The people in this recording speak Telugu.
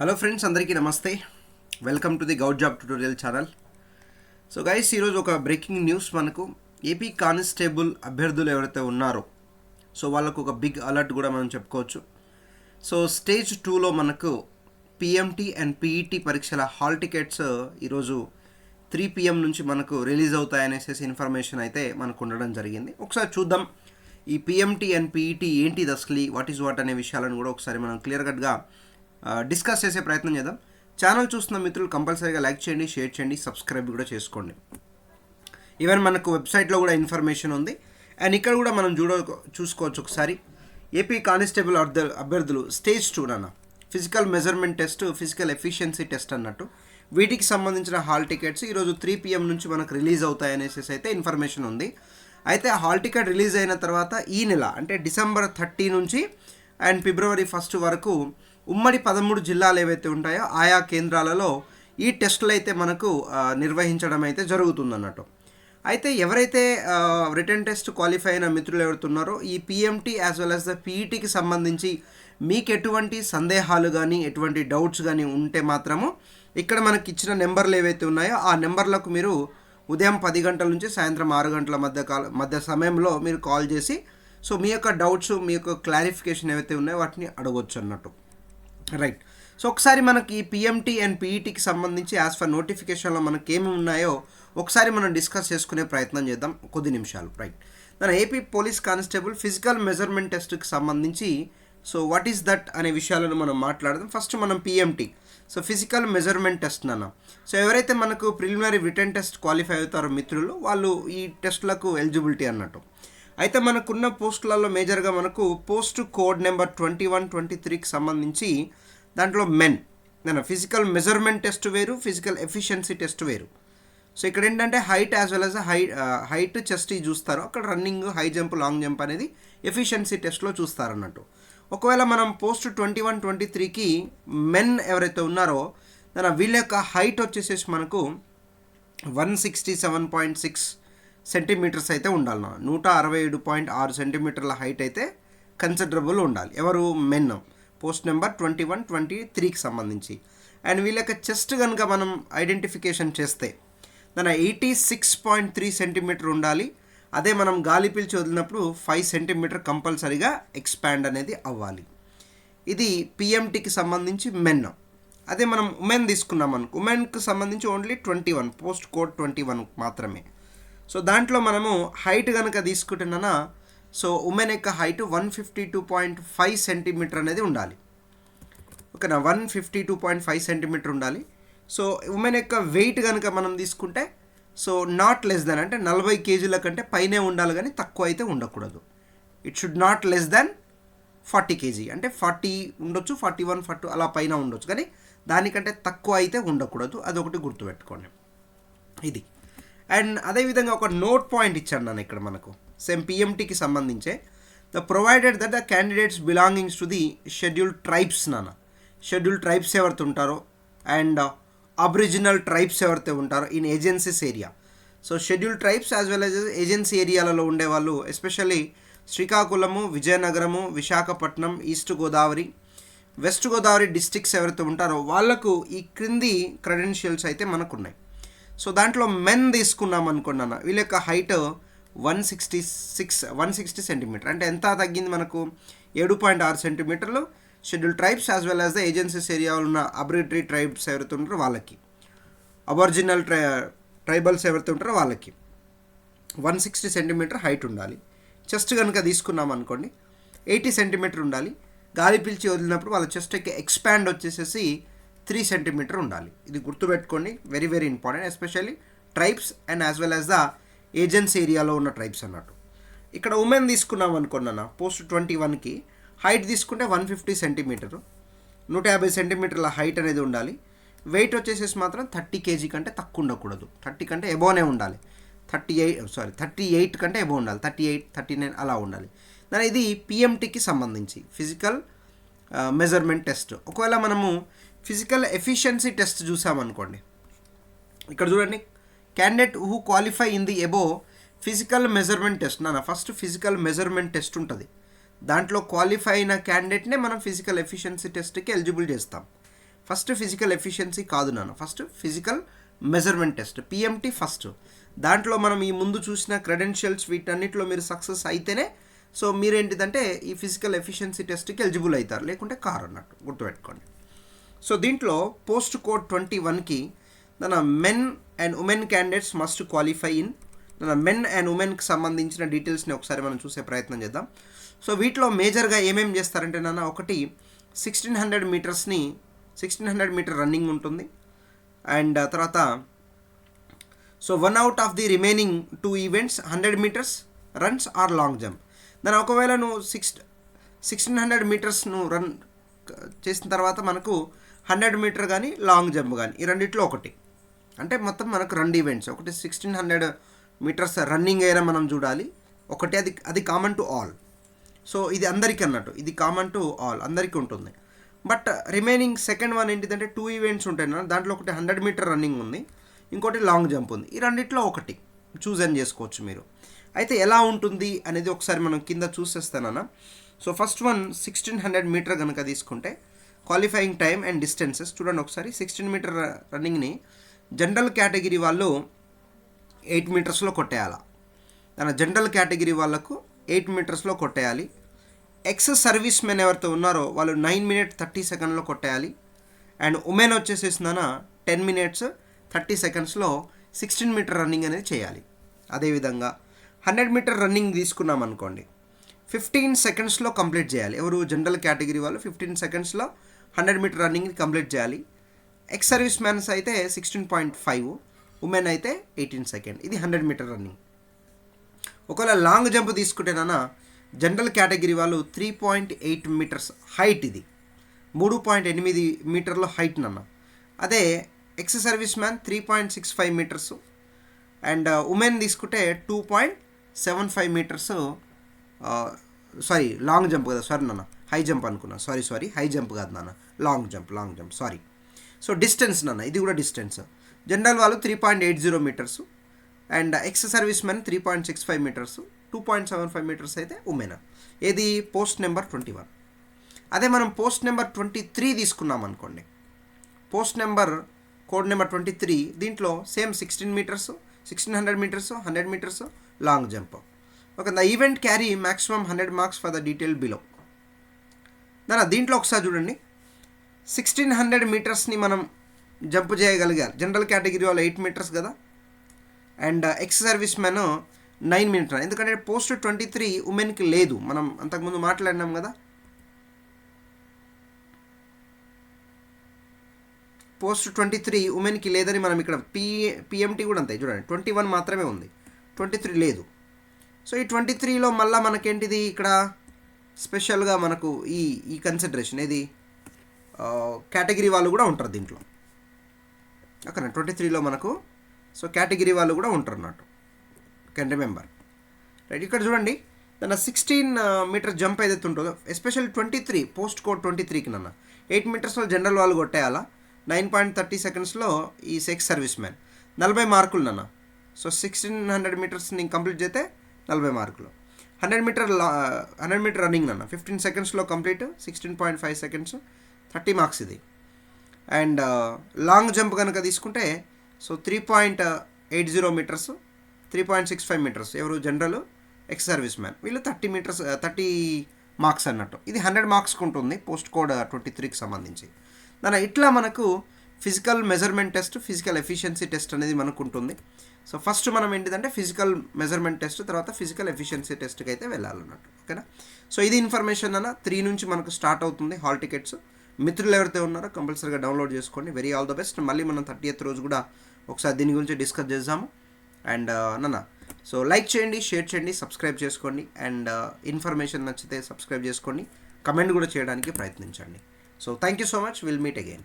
హలో ఫ్రెండ్స్ అందరికీ నమస్తే. Welcome to the Goud job tutorial channel so guys ఈరోజు ఒక బ్రేకింగ్ న్యూస్ మనకు. ఏపీ కానిస్టేబుల్ అభ్యర్థులు ఎవరైతే ఉన్నారో సో వాళ్ళకు ఒక బిగ్ అలర్ట్ కూడా మనం చెప్పుకోవచ్చు. సో స్టేజ్ టూలో మనకు P M T and P E T పరీక్షల హాల్ టికెట్స్ ఈరోజు త్రీ పిఎం నుంచి మనకు రిలీజ్ అవుతాయనేసి ఇన్ఫర్మేషన్ అయితే మనకు ఉండడం జరిగింది. ఒకసారి చూద్దాం. ఈ పిఎంటీ అండ్ పీఈటీ ఏంటిది అసలు? వాట్ ఈస్ వాట్ అనే విషయాలను కూడా ఒకసారి మనం క్లియర్ కట్గా డిస్కస్ చేసే ప్రయత్నం చేద్దాం. ఛానల్ చూస్తున్న మిత్రులు కంపల్సరీగా లైక్ చేయండి షేర్ చేయండి సబ్స్క్రైబ్ కూడా చేసుకోండి. ఈవెన్ మనకు వెబ్సైట్లో కూడా ఇన్ఫర్మేషన్ ఉంది. అండ్ ఇక్కడ కూడా మనం చూడ చూసుకోవచ్చు ఒకసారి. ఏపీ కానిస్టేబుల్ అభ్య- అభ్యర్థులు స్టేజ్ టూ అన్న physical measurement test physical efficiency test అన్నట్టు. వీటికి సంబంధించిన హాల్ టికెట్స్ ఈరోజు త్రీ పిఎం నుంచి మనకు రిలీజ్ అవుతాయనేసి అయితే ఇన్ఫర్మేషన్ ఉంది. అయితే హాల్ టికెట్ రిలీజ్ అయిన తర్వాత ఈ నెల అంటే డిసెంబర్ థర్టీ నుంచి అండ్ ఫిబ్రవరి ఫస్ట్ వరకు ఉమ్మడి పదమూడు జిల్లాలు ఏవైతే ఉంటాయో ఆయా కేంద్రాలలో ఈ టెస్టులు అయితే మనకు నిర్వహించడం అయితే జరుగుతుందన్నట్టు. అయితే ఎవరైతే రిటర్న్ టెస్ట్ క్వాలిఫై అయిన మిత్రులు ఎవరుతున్నారో ఈ P M T as well as the పీఈటీకి సంబంధించి మీకు ఎటువంటి సందేహాలు కానీ ఎటువంటి డౌట్స్ కానీ ఉంటే మాత్రము ఇక్కడ మనకి ఇచ్చిన నెంబర్లు ఏవైతే ఉన్నాయో ఆ నెంబర్లకు మీరు ఉదయం పది గంటల నుంచి సాయంత్రం ఆరు గంటల మధ్య కాల మధ్య సమయంలో మీరు కాల్ చేసి సో మీ యొక్క డౌట్స్ మీ యొక్క క్లారిఫికేషన్ ఏవైతే ఉన్నాయో వాటిని అడగొచ్చు అన్నట్టు. రైట్ సో ఒకసారి మనకి పిఎంటీ అండ్ పీఈటీకి సంబంధించి యాజ్ ఫర్ నోటిఫికేషన్లో మనకి ఏమి ఉన్నాయో ఒకసారి మనం డిస్కస్ చేసుకునే ప్రయత్నం చేద్దాం కొద్ది నిమిషాలు. రైట్ దాని A P police constable physical measurement టెస్ట్కి సంబంధించి సో వాట్ ఈస్ దట్ అనే విషయాలను మనం మాట్లాడదాం. ఫస్ట్ మనం P M T so physical measurement test నాన్న. సో ఎవరైతే మనకు ప్రిలిమినరీ రిటర్న్ టెస్ట్ క్వాలిఫై అవుతారో మిత్రులు వాళ్ళు ఈ టెస్ట్లకు ఎలిజిబిలిటీ అన్నట్టు. అయితే మనకున్న పోస్టులలో మేజర్గా మనకు post code number twenty one twenty త్రీకి సంబంధించి దాంట్లో మెన్. నేను ఫిజికల్ మెజర్మెంట్ టెస్ట్ వేరు ఫిజికల్ ఎఫిషియన్సీ టెస్ట్ వేరు. సో ఇక్కడ ఏంటంటే height as well as high height chest చూస్తారు. అక్కడ running high jump long jump అనేది ఎఫిషియన్సీ టెస్ట్లో చూస్తారు అన్నట్టు ఒకవేళ మనం పోస్ట్ ట్వంటీ వన్ ట్వంటీ త్రీకి మెన్ ఎవరైతే ఉన్నారో దాని వీళ్ళ యొక్క హైట్ వచ్చేసేసి మనకు one sixty seven point six centimetres అయితే ఉండాలి నూట అరవై ఏడు పాయింట్ ఆరు సెంటీమీటర్ల హైట్ అయితే కన్సిడరబుల్ ఉండాలి. ఎవరు? Men post number twenty one twenty త్రీకి సంబంధించి. అండ్ వీళ్ళ యొక్క చెస్ట్ కనుక మనం ఐడెంటిఫికేషన్ చేస్తే దాని eighty six point three centimetre ఉండాలి. అదే మనం గాలి పీల్చి వదిలినప్పుడు ఫైవ్ సెంటీమీటర్ కంపల్సరీగా ఎక్స్పాండ్ అనేది అవ్వాలి. ఇది పిఎంటీకి సంబంధించి మెన్ అదే మనం ఉమెన్ తీసుకున్నాం అనుకో ఉమెన్కి సంబంధించి only twenty one post code twenty one మాత్రమే. సో దాంట్లో మనము హైట్ కనుక తీసుకుంటున్నా సో ఉమెన్ యొక్క height one fifty two point five centimetre అనేది ఉండాలి. ఓకేనా? One fifty two point five centimetre ఉండాలి. సో ఉమెన్ యొక్క వెయిట్ కనుక మనం తీసుకుంటే సో నాట్ లెస్ దెన్ అంటే నలభై కేజీల కంటే పైనే ఉండాలి కానీ తక్కువ అయితే ఉండకూడదు. It should not less than forty K G. అంటే ఫార్టీ ఉండొచ్చు ఫార్టీ వన్ ఫార్టీ అలా పైన ఉండొచ్చు. కానీ దానికంటే తక్కువ అయితే ఉండకూడదు. అదొకటి గుర్తుపెట్టుకోండి. ఇది. అండ్ అదేవిధంగా ఒక నోట్ పాయింట్ ఇచ్చాను నన్ను ఇక్కడ మనకు. సేమ్ పిఎంటీకి సంబంధించే. The provided that the candidates belongings to the schedule tribes నాన్న. షెడ్యూల్ ట్రైబ్స్ ఎవరితో ఉంటారో అండ్ uh, అబ్రిజినల్ ట్రైబ్స్ ఎవరితో ఉంటారో in agencies area so schedule tribes as well as agency ఏరియాలలో ఉండేవాళ్ళు especially Srikakulam Vizianagaram Visakhapatnam east Godavari west Godavari districts ఎవరైతే ఉంటారో వాళ్ళకు ఈ క్రింది క్రెడెన్షియల్స్ అయితే మనకు ఉన్నాయి సో దాంట్లో మెన్ తీసుకున్నాం అన్న వీళ్ళ యొక్క height one sixty six one sixty centimetre. అంటే ఎంత తగ్గింది మనకు? ఏడు పాయింట్ ఆరు సెంటీమీటర్లు schedule tribes as well as the agencies ఏరియాలో ఉన్న అబ్రిటరీ ట్రైబ్స్ ఎవరైతే ఉంటారో వాళ్ళకి. అబర్జినల్ ట్రై ట్రైబల్స్ ఎవరైతే ఉంటారో వాళ్ళకి. వన్ సిక్స్టీ సెంటీమీటర్ హైట్ ఉండాలి. చెస్ట్ కనుక తీసుకున్నాం అనుకోండి ఎయిటీ సెంటీమీటర్ ఉండాలి. గాలి పిలిచి వదిలినప్పుడు వాళ్ళ చెస్ట్ ఎక్స్పాండ్ వచ్చేసేసి త్రీ సెంటీమీటర్ ఉండాలి. ఇది గుర్తుపెట్టుకోండి very very important especially tribes and as well as the agency ఏరియాలో ఉన్న ట్రైబ్స్ అన్నట్టు. ఇక్కడ ఉమెన్ తీసుకున్నాం అనుకున్నాను పోస్ట్ ట్వంటీ వన్కి హైట్ తీసుకుంటే వన్ ఫిఫ్టీ సెంటీమీటరు నూట యాభై సెంటీమీటర్ల హైట్ అనేది ఉండాలి. వెయిట్ వచ్చేసేసి మాత్రం థర్టీ కేజీ కంటే తక్కువ ఉండకూడదు. థర్టీ కంటే ఎబోనే ఉండాలి. Thirty eight sorry thirty eight కంటే ఎబో ఉండాలి. థర్టీ ఎయిట్ థర్టీ నైన్ అలా ఉండాలి. దాని ఇది పిఎంటీకి సంబంధించి ఫిజికల్ మెజర్మెంట్ టెస్ట్ ఒకవేళ మనము ఫిజికల్ ఎఫిషియన్సీ టెస్ట్ చూసామనుకోండి. ఇక్కడ చూడండి. Candidate who qualify in the above physical measurement test. నా ఫస్ట్ ఫిజికల్ మెజర్మెంట్ టెస్ట్ ఉంటుంది. దాంట్లో క్వాలిఫై అయిన క్యాండిడేట్నే మనం ఫిజికల్ ఎఫిషియన్సీ టెస్ట్కి ఎలిజిబుల్ చేస్తాం. ఫస్ట్ ఫిజికల్ ఎఫిషియన్సీ కాదు నాన్న first physical measurement test. P M T first. దాంట్లో మనం ఈ ముందు చూసిన క్రెడెన్షియల్స్ వీటన్నిటిలో మీరు సక్సెస్ అయితేనే సో మీరేంటిదంటే ఈ ఫిజికల్ ఎఫిషియన్సీ టెస్ట్కి ఎలిజిబుల్ అవుతారు లేకుంటే కారు అన్నట్టు గుర్తుపెట్టుకోండి. సో దీంట్లో పోస్ట్ కోడ్ ట్వంటీ వన్కి మన men and women candidates must qualify in మన మెన్ అండ్ ఉమెన్కి సంబంధించిన డీటెయిల్స్ని ఒకసారి మనం చూసే ప్రయత్నం చేద్దాం. సో వీటిలో మేజర్గా ఏమేమి చేస్తారంటే నాన్న ఒకటి సిక్స్టీన్ హండ్రెడ్ మీటర్స్ని సిక్స్టీన్ హండ్రెడ్ మీటర్ రన్నింగ్ ఉంటుంది. అండ్ తర్వాత so one out of the remaining two events hundred metres runs or long jump దాని ఒకవేళ నువ్వు సిక్స్ సిక్స్టీన్ హండ్రెడ్ మీటర్స్ నువ్వు రన్ చేసిన తర్వాత మనకు హండ్రెడ్ మీటర్ కానీ లాంగ్ జంప్ కానీ ఈ రెండిట్లో ఒకటి. అంటే మొత్తం మనకు రెండు ఈవెంట్స్ ఒకటి సిక్స్టీన్ హండ్రెడ్ మీటర్స్ రన్నింగ్ అయినా మనం చూడాలి. ఒకటి అది అది కామన్ టు ఆల్ సో ఇది అందరికీ అన్నట్టు. ఇది కామన్ టు ఆల్ అందరికీ ఉంటుంది. బట్ రిమైనింగ్ సెకండ్ వన్ ఏంటిదంటే టూ ఈవెంట్స్ ఉంటాయి నా దాంట్లో ఒకటి హండ్రెడ్ మీటర్ రన్నింగ్ ఉంది. ఇంకోటి లాంగ్ జంప్ ఉంది. ఈ రెండిట్లో ఒకటి. చూజ్ అని చేసుకోవచ్చు మీరు. అయితే ఎలా ఉంటుంది అనేది ఒకసారి మనం కింద చూసేస్తానన్నా. So first one sixteen hundred metre కనుక తీసుకుంటే క్వాలిఫైయింగ్ టైం అండ్ డిస్టెన్సెస్. చూడండి ఒకసారి సిక్స్టీన్ మీటర్ రన్నింగ్ని జనరల్ కేటగిరీ వాళ్ళు ఎయిట్ మీటర్స్లో కొట్టేయాల? తన జనరల్ కేటగిరీ వాళ్ళకు ఎయిట్ మీటర్స్లో కొట్టేయాలి. ఎక్స్ సర్వీస్ మెన్ ఎవరితో ఉన్నారో వాళ్ళు నైన్ మినిట్ థర్టీ సెకండ్లో కొట్టేయాలి. అండ్ ఉమెన్ వచ్చేసేసిందన టెన్ మినిట్స్ థర్టీ సెకండ్స్లో సిక్స్టీన్ మీటర్ రన్నింగ్ అనేది చేయాలి. అదేవిధంగా హండ్రెడ్ మీటర్ రన్నింగ్ తీసుకున్నాం అనుకోండి ఫిఫ్టీన్ సెకండ్స్లో కంప్లీట్ చేయాలి. ఎవరు జనరల్ కేటగిరీ వాళ్ళు ఫిఫ్టీన్ సెకండ్స్లో హండ్రెడ్ మీటర్ రన్నింగ్ కంప్లీట్ చేయాలి. ఎక్స్ సర్వీస్ మ్యాన్స్ అయితే సిక్స్టీన్ పాయింట్ ఫైవ్ ఉమెన్ అయితే ఎయిటీన్ సెకండ్ ఇది హండ్రెడ్ మీటర్ రన్నింగ్. ఒకవేళ లాంగ్ జంప్ తీసుకుంటేనన్నా జనరల్ కేటగిరీ వాళ్ళు three point eight metres height ఇది. మూడు పాయింట్ ఎనిమిది మీటర్ల హైట్ నన్న. అదే ex service man three point six five metres and women తీసుకుంటే two point seven five metres sorry long jump కదా సారీ నాన్న. హై జంప్ అనుకున్నా. సారీ సారీ హై జంప్ కాదు నాన్న. Long jump long jump sorry so distance నాన్న. ఇది కూడా డిస్టెన్స్ జనరల్ వాళ్ళు three point eight zero metres and ex service men three point six five metres two point seven five metres అయితే ఉమెన్ ఏది? పోస్ట్ నెంబర్ ట్వంటీ వన్ అదే మనం పోస్ట్ నెంబర్ ట్వంటీ త్రీ తీసుకున్నాం అనుకోండి. Post number code number twenty three దీంట్లో same sixteen metres sixteen hundred metres hundred metres long jump okay the event carry maximum hundred marks for the detail below దాని దీంట్లో ఒకసారి చూడండి. సిక్స్టీన్ హండ్రెడ్ మీటర్స్ని మనం జంప్ చేయగలిగారు. జనరల్ కేటగిరీ వాళ్ళు ఎయిట్ మీటర్స్ కదా. And ex service men nine metre ఎందుకంటే పోస్ట్ ట్వంటీ త్రీ ఉమెన్కి లేదు. మనం అంతకుముందు మాట్లాడినాం కదా. పోస్ట్ ట్వంటీ త్రీ ఉమెన్కి లేదని మనం ఇక్కడ పి పిఎంటీ కూడా అంతే. చూడండి ట్వంటీ వన్ మాత్రమే ఉంది. ట్వంటీ త్రీ లేదు. సో ఈ ట్వంటీ త్రీలో మళ్ళీ మనకేంటిది ఇక్కడ? స్పెషల్గా మనకు ఈ ఈ కన్సిడరేషన్ ఏది? కేటగిరీ వాళ్ళు కూడా ఉంటారు దీంట్లో. అక్కడ ట్వంటీ త్రీలో మనకు సో కేటగిరీ వాళ్ళు కూడా ఉంటారు అన్నట్టు. కెన్ రిమెంబర్ రైట్ ఇక్కడ చూడండి. తన సిక్స్టీన్ మీటర్ జంప్ ఏదైతే ఉంటుందో special twenty three post code twenty త్రీకి నన్న ఎయిట్ మీటర్స్లో జనరల్ వాళ్ళు కొట్టేయాలా? నైన్ పాయింట్ థర్టీ సెకండ్స్లో ఈ సెక్స్ సర్వీస్ మ్యాన్ నలభై మార్కులు నన్న. సో సిక్స్టీన్ హండ్రెడ్ మీటర్స్ని కంప్లీట్ చేస్తే నలభై మార్కులు. Hundred metre hundred metre running అన్న ఫిఫ్టీన్ సెకండ్స్లో complete sixteen point five seconds thirty marks ఇది. అండ్ లాంగ్ జంప్ కనుక తీసుకుంటే so three point eight zero metres three point six five metres ఎవరు జనరల్ ఎక్స్ సర్వీస్ మ్యాన్. వీళ్ళు థర్టీ మీటర్స్ థర్టీ మార్క్స్ అన్నట్టు. ఇది హండ్రెడ్ మార్క్స్కి ఉంటుంది పోస్ట్ కోడ్ ట్వంటీ త్రీకి సంబంధించి. దాని ఇట్లా మనకు physical measurement test physical efficiency test అనేది మనకు ఉంటుంది సో ఫస్ట్ మనం ఏంటిదంటే ఫిజికల్ మెజర్మెంట్ టెస్ట్ తర్వాత ఫిజికల్ ఎఫిషియన్సీ టెస్ట్కి అయితే వెళ్ళాలన్నట్టు ఓకేనా? సో ఇది ఇన్ఫర్మేషన్ అన్న త్రీ నుంచి మనకు స్టార్ట్ అవుతుంది హాల్ టికెట్స్. మిత్రులు ఎవరైతే ఉన్నారో కంపల్సరీగా డౌన్లోడ్ చేసుకోండి. Very all the best. మళ్ళీ మనం థర్టీ ఎయిత్ రోజు కూడా ఒకసారి దీని గురించి డిస్కస్ చేద్దాము. అండ్ నన్న సో లైక్ చేయండి షేర్ చేయండి సబ్స్క్రైబ్ చేసుకోండి. అండ్ ఇన్ఫర్మేషన్ నచ్చితే సబ్స్క్రైబ్ చేసుకోండి. కమెంట్ కూడా చేయడానికి ప్రయత్నించండి. So thank you so much. Will meet again.